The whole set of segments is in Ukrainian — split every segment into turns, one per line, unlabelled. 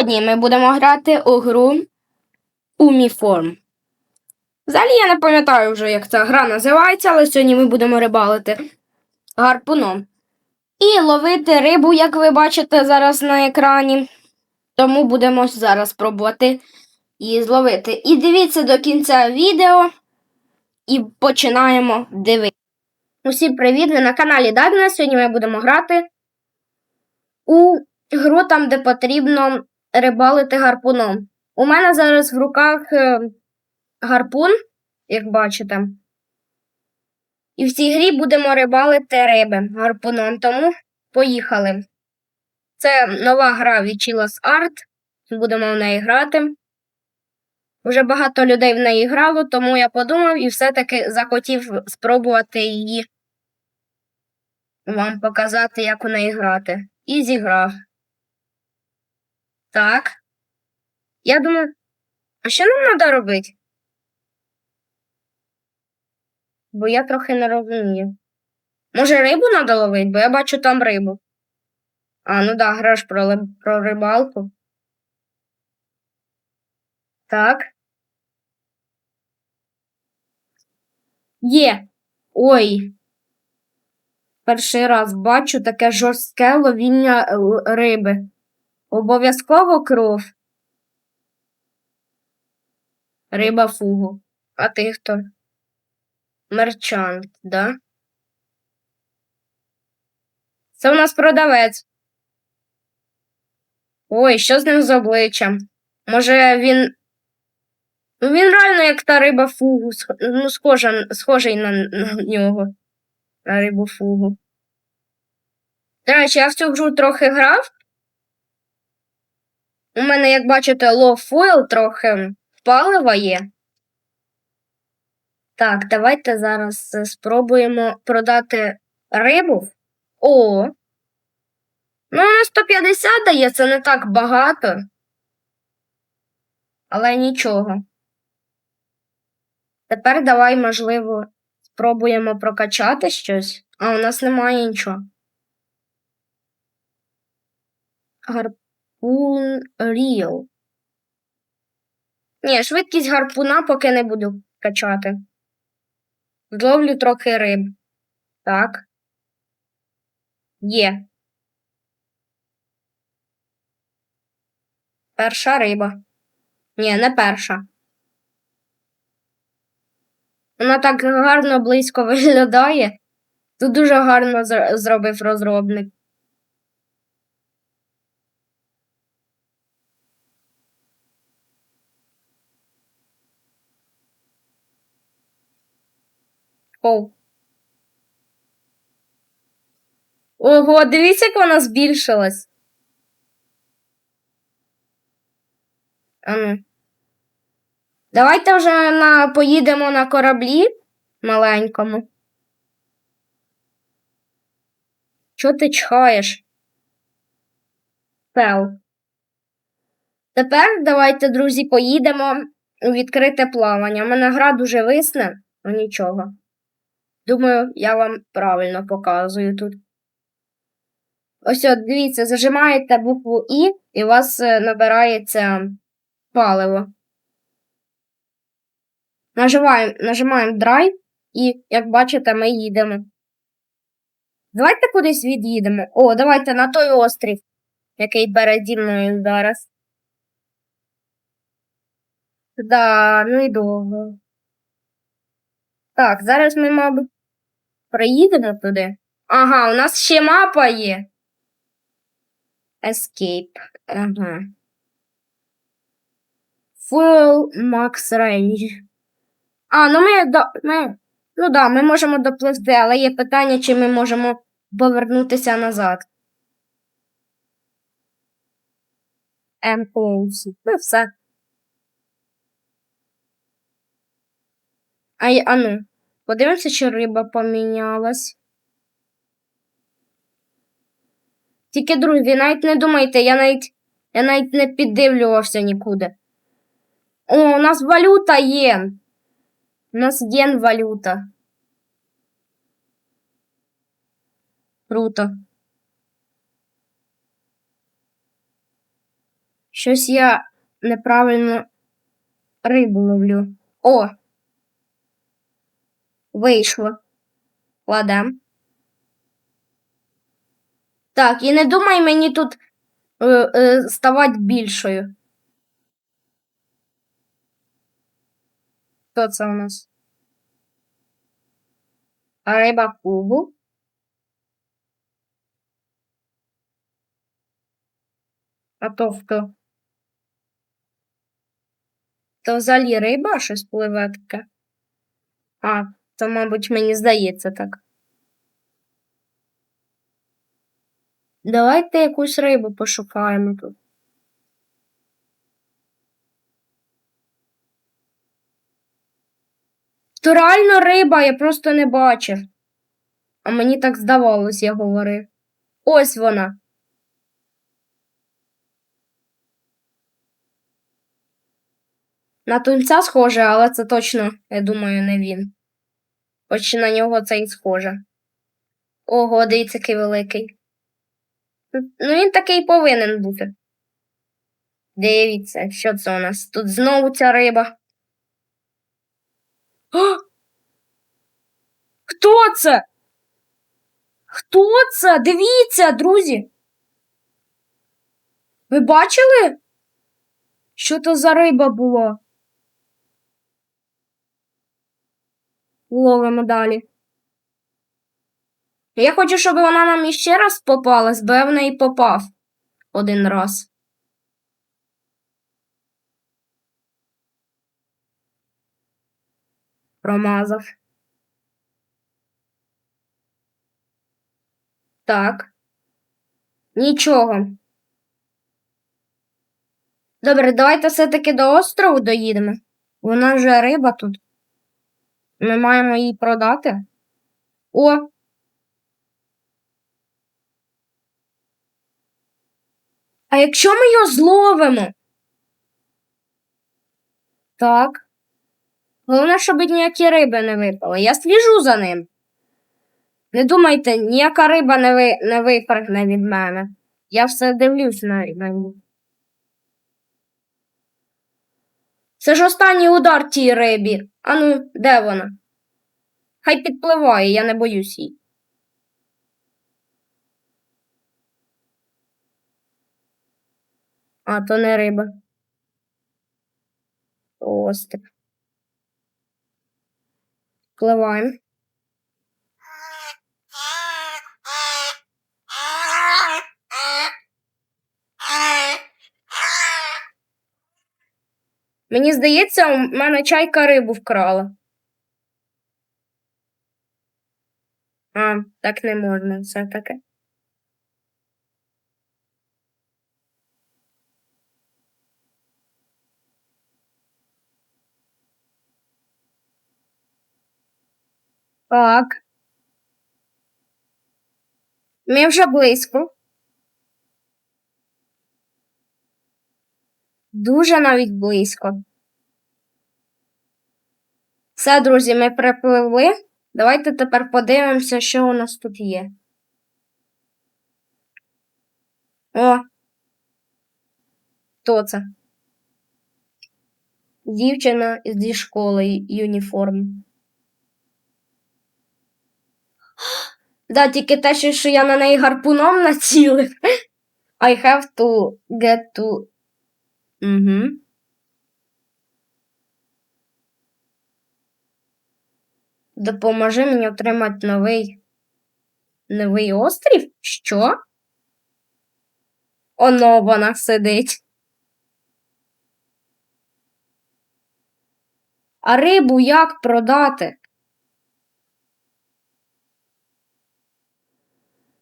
Сьогодні ми будемо грати у гру Уміформ. Взагалі я не пам'ятаю вже, як ця гра називається, але сьогодні ми будемо рибалити гарпуном. І ловити рибу, як ви бачите зараз на екрані. Тому будемо зараз пробувати її зловити. І дивіться до кінця відео і починаємо дивитися. Усім привіт! Ви на каналі Дагна. Сьогодні ми будемо грати у гру там, де потрібно рибалити гарпуном. У мене зараз в руках е, гарпун, як бачите. І в цій грі будемо рибалити риби гарпуном. Тому поїхали. Це нова гра від Chilas Art. Будемо в неї грати. Вже багато людей в неї грало, тому я подумав і все-таки захотів спробувати її вам показати, як у неї грати. І зіграв. Так. Я думаю, а що нам треба робити? Бо я трохи не розумію. Може, рибу треба ловити, бо я бачу там рибу. А, ну да, граш про, про рибалку. Так. Є. Ой. Перший раз бачу таке жорстке ловіння е, риби. Обов'язково кров. Риба фугу. А ти хто? Мерчант, да? Це у нас продавець. Ой, що з ним з обличчям? Може, він. Ну, він реально як та риба фугу, ну, схожа, схожий на, на нього. На рибу фугу. До речі, я в цю гру трохи грав. У мене, як бачите, foil трохи палива є. Так, давайте зараз е, спробуємо продати рибу. О! Ну, на 150 дає, це не так багато. Але нічого. Тепер давай, можливо, спробуємо прокачати щось. А у нас немає нічого. Гарпун Ріл. Ні, швидкість гарпуна поки не буду качати. Зловлю трохи риб. Так. Є. Перша риба. Ні, не перша. Вона так гарно близько виглядає. Тут дуже гарно зробив розробник. Оу. Ого, дивіться, як вона збільшилась. Ану. Давайте вже на, поїдемо на кораблі маленькому. Чого ти чхаєш? Пел. Тепер давайте, друзі, поїдемо у відкрите плавання. У мене гра дуже висне, ну нічого. Думаю, я вам правильно показую тут. Ось от, дивіться, зажимаєте букву І, і у вас е, набирається паливо. Нажимаємо, нажимаємо Drive, і, як бачите, ми їдемо. Давайте кудись від'їдемо. О, давайте на той острів, який переді мною зараз. Да, ну і довго. Так, зараз ми, мабуть, приїдемо туди. Ага, у нас ще мапа є. Escape. Ага. Full Max Range. А, ну ми, до, ми, ну да, ми можемо допливти, але є питання, чи ми можемо повернутися назад. Employees. Ну, все. А, й- а ну, подивимося, чи риба помінялась. Тільки, друзі, навіть не думайте, я навіть, я навіть не піддивлювався нікуди. О, у нас валюта є. У нас єн валюта. Круто. Щось я неправильно рибу ловлю. О! Вийшло. Кладем. Так, і не думай мені тут е, е, ставати більшою. Хто це у нас? Риба кубу. А то хто? То взагалі риба щось пливе таке. А, то, мабуть, мені здається так. Давайте якусь рибу пошукаємо тут. То реально риба, я просто не бачив. А мені так здавалось, я говорив. Ось вона. На тунця схоже, але це точно, я думаю, не він. Хоч на нього це і схоже. Ого, дивіться, який великий. Ну, він такий повинен бути. Дивіться, що це у нас? Тут знову ця риба. О! Хто це? Хто це? Дивіться, друзі. Ви бачили? Що то за риба була? Ловимо далі. Я хочу, щоб вона нам іще раз попалась, бо я в неї попав один раз. Промазав. Так. Нічого. Добре, давайте все-таки до острову доїдемо. Вона вже риба тут. Ми маємо її продати. О! А якщо ми його зловимо? Так. Головне, щоб ніякі риби не випали. Я сліжу за ним. Не думайте, ніяка риба не ви, не випрыгне від мене. Я все дивлюсь на, нього. Це ж останній удар тій рибі. Ану, де вона? Хай підпливає, я не боюсь її. А, то не риба. Остик. Пливаємо. Мені здається, у мене чайка рибу вкрала. А, так не можна все таке. Так. Ми вже близько. Дуже навіть близько. Все, друзі, ми припливли. Давайте тепер подивимося, що у нас тут є. О. Хто це? Дівчина зі школи юніформ. Да, тільки те, що- я на неї гарпуном націлив. I have to get to. Угу. Допоможи мені отримати новий. Новий острів? Що? Оно вона сидить. А рибу як продати?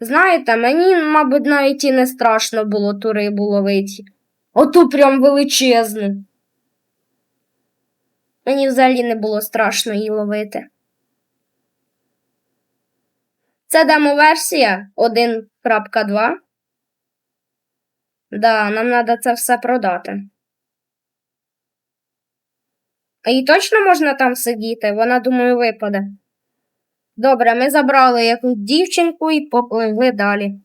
Знаєте, мені, мабуть, навіть і не страшно було ту рибу ловити. Оту прям величезну. Мені взагалі не було страшно її ловити. Це демо-версія 1.2. Да, нам треба це все продати. А їй точно можна там сидіти? Вона, думаю, випаде. Добре, ми забрали якусь дівчинку і попливли далі.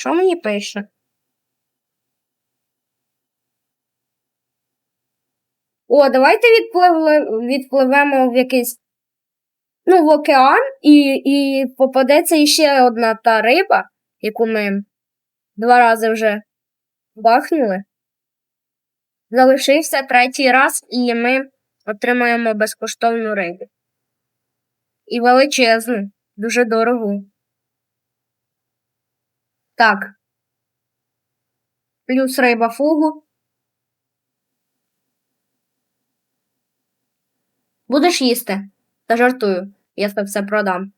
Що мені пише? О, давайте відпливли, відпливемо в якийсь. Ну, в океан, і, і попадеться іще одна та риба, яку ми два рази вже бахнули. Залишився третій раз, і ми отримаємо безкоштовну рибу. І величезну, дуже дорогу. Так. Плюс риба фугу. Будеш їсти? Та жартую, я це все продам.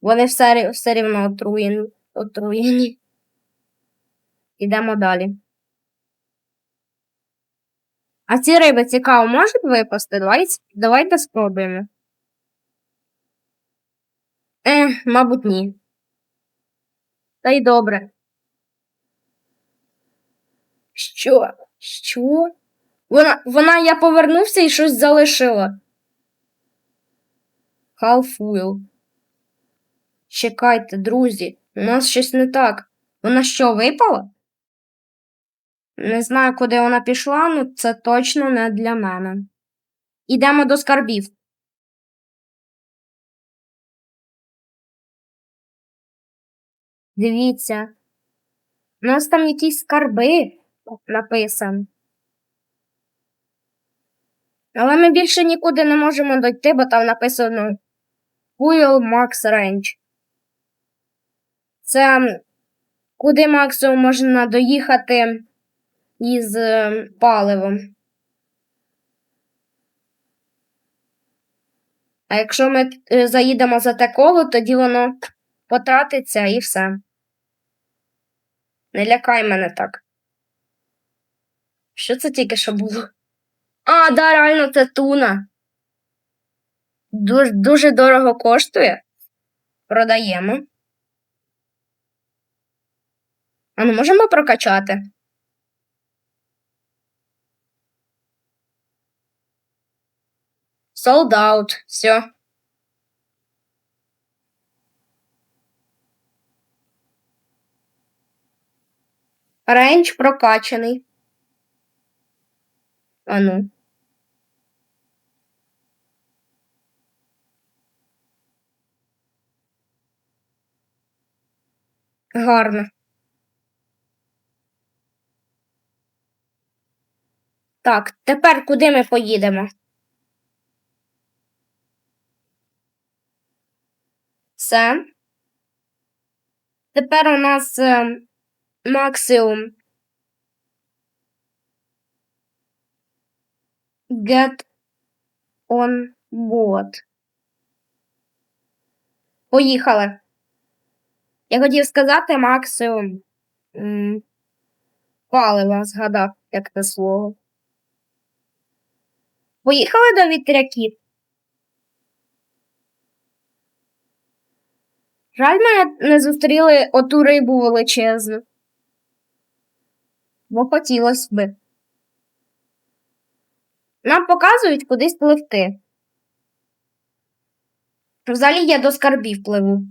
Вони все, все рівно отруєні. отруєні. Ідемо далі. А ці риби цікаво можуть випасти? Давай, давайте спробуємо. Е, мабуть, ні. Та й добре. Що? Що? Вона, вона я повернувся і щось залишила. Халфуйл. Чекайте, друзі, у нас щось не так. Вона що, випала? Не знаю, куди вона пішла, ну це точно не для мене. Ідемо до скарбів. Дивіться. У нас там якісь скарби написані. Але ми більше нікуди не можемо дойти, бо там написано Fuel Max Range. Це куди максимум можна доїхати із е, паливом. А якщо ми е, заїдемо за те коло, тоді воно потратиться і все. Не лякай мене так. Що це тільки що було? А, да, реально, це туна. Дуже, дуже дорого коштує. Продаємо. А ми можемо прокачати? Sold out. Все. Рейндж прокачаний. А ну. Гарно. Так, тепер куди ми поїдемо? Все. Тепер у нас е, максимум get on board. Поїхали. Я хотів сказати максимум палива, згадав, як це слово. Поїхали до вітряків. Жаль, ми не зустріли оту рибу величезну. Бо хотілося би. Нам показують кудись пливти. Взагалі я до скарбів пливу.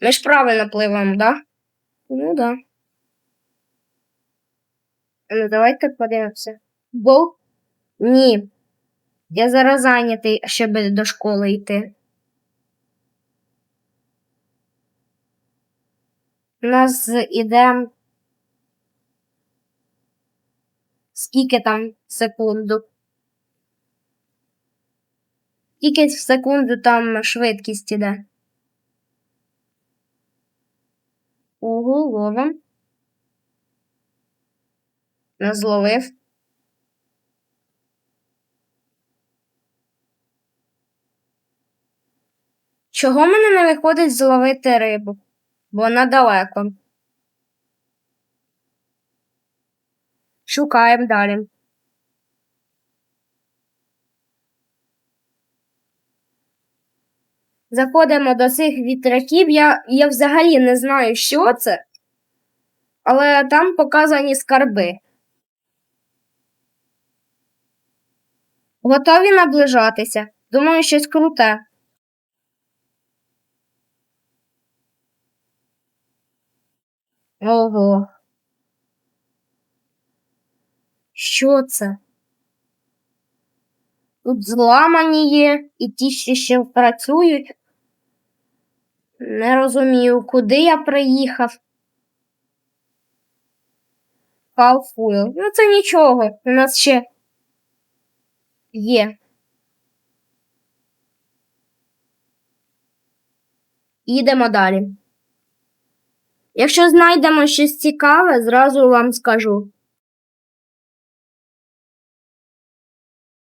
Ми ж правильно пливемо, да? Ну да. Ну, давайте подивимося. Бо? Ні. Я зараз зайнятий, щоб до школи йти. У нас іде. Скільки там секунду? Скільки в секунду там швидкість іде? Ого, ловим. Не зловив. Чого мене не виходить зловити рибу? Бо вона далеко. Шукаємо далі. Заходимо до цих вітряків. Я, я взагалі не знаю, що це, але там показані скарби. Готові наближатися. Думаю, щось круте. Ого. Що це? Тут зламані є, і ті, що ще працюють. Не розумію, куди я приїхав. Фалфуйл. Ну це нічого. У нас ще є. Їдемо далі. Якщо знайдемо щось цікаве, зразу вам скажу.